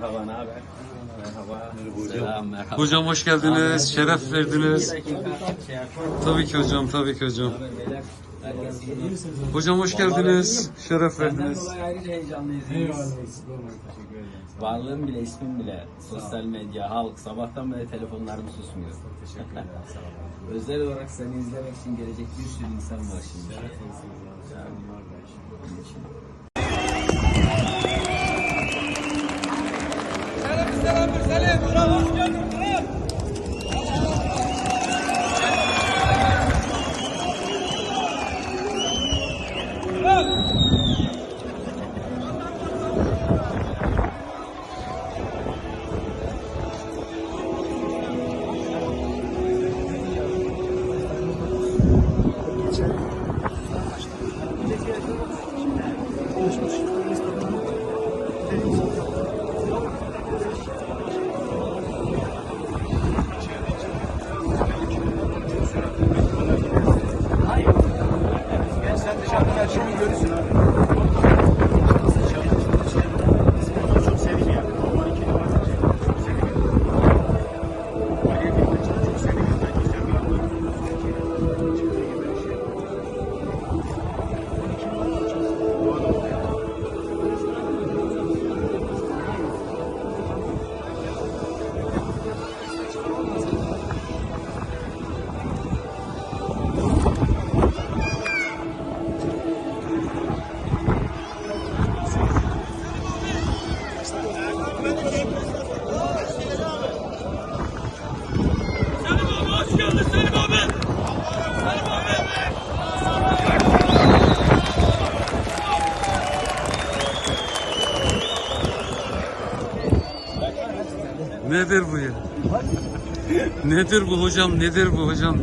Merhaba, ne haber? Merhaba. Selam, merhaba. Hocam hoş geldiniz, şeref verdiniz. Şey. Tabii ki hocam, tabii ki hocam. Hocam hoş geldiniz, şeref Senden verdiniz. dolayı ayrıca heyecanlıyız. Varlığım bile, ismim bile, sosyal medya, halk, sabahtan beri telefonlarım susmuyor. Teşekkür ederim. Özel olarak seni izlemek için gelecek bir sürü insan var şimdi. Onun için. Nedir bu ya? Nedir bu hocam, nedir bu hocam?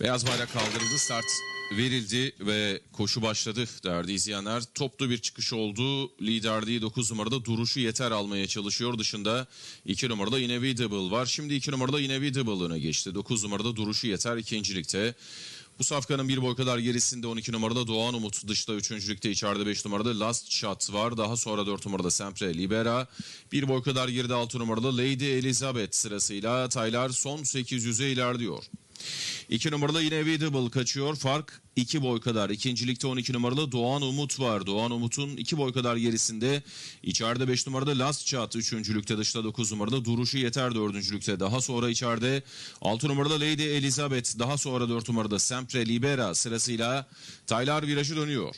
Beyaz bayrak kaldırıldı, start verildi ve koşu başladı değerli izleyenler. Toplu bir çıkış oldu. Liderliği 9 numarada duruşu yeter almaya çalışıyor. Dışında 2 numarada Inevitable var. Şimdi 2 numarada Inevitable öne geçti. 9 numarada duruşu yeter ikincilikte. Bu safkanın bir boy kadar gerisinde 12 numarada Doğan Umut dışta 3. ligde içeride 5 numarada Last Shot var. Daha sonra 4 numarada Sempre Libera. Bir boy kadar geride 6 numarada Lady Elizabeth sırasıyla Taylar son 800'e ilerliyor. 2 numaralı Inevitable kaçıyor. Fark 2 boy kadar. İkincilikte 12 numaralı Doğan Umut var. Doğan Umut'un 2 boy kadar gerisinde. içeride 5 numarada Last Shot. Üçüncülükte dışta 9 numarada Duruşu Yeter dördüncülükte. Daha sonra içeride 6 numarada Lady Elizabeth. Daha sonra 4 numarada Sempre Libera sırasıyla Taylar virajı dönüyor.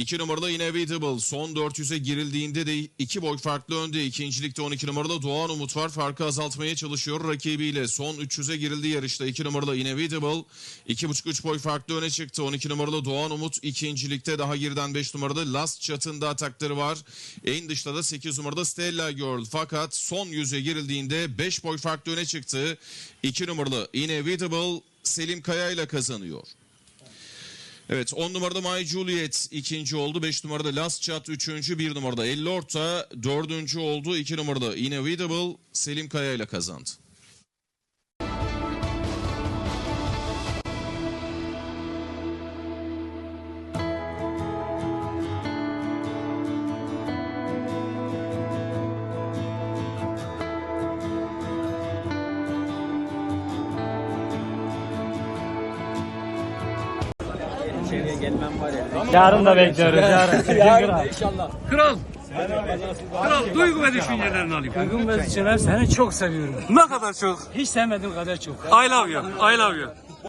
2 numarada Inevitable son 400'e girildiğinde de 2 boy farklı önde. İkincilikte 12 numarada Doğan Umut var. Farkı azaltmaya çalışıyor rakibiyle. Son 300'e girildi yarışta. 2 numarada Inevitable 2,5-3 boy farklı öne çıktı. 12 numarada Doğan Umut ikincilikte daha geriden 5 numarada Last Chat'ın da atakları var. En dışta da 8 numarada Stella Girl. Fakat son 100'e girildiğinde 5 boy farklı öne çıktı. 2 numaralı Inevitable Selim Kaya ile kazanıyor. Evet 10 numarada My Juliet ikinci oldu. 5 numarada Last Chat üçüncü. 1 numarada El Orta dördüncü oldu. 2 numarada Inevitable Selim Kaya ile kazandı. İçeriye gelmem var ya. Yarın da bekliyoruz. Yarın. Yarın İnşallah. Kral, kral duygu ve düşüncelerini alayım. Uygun ve düşünceler seni çok seviyorum. Ne kadar çok. Hiç sevmediğim kadar çok. I love you, I love you.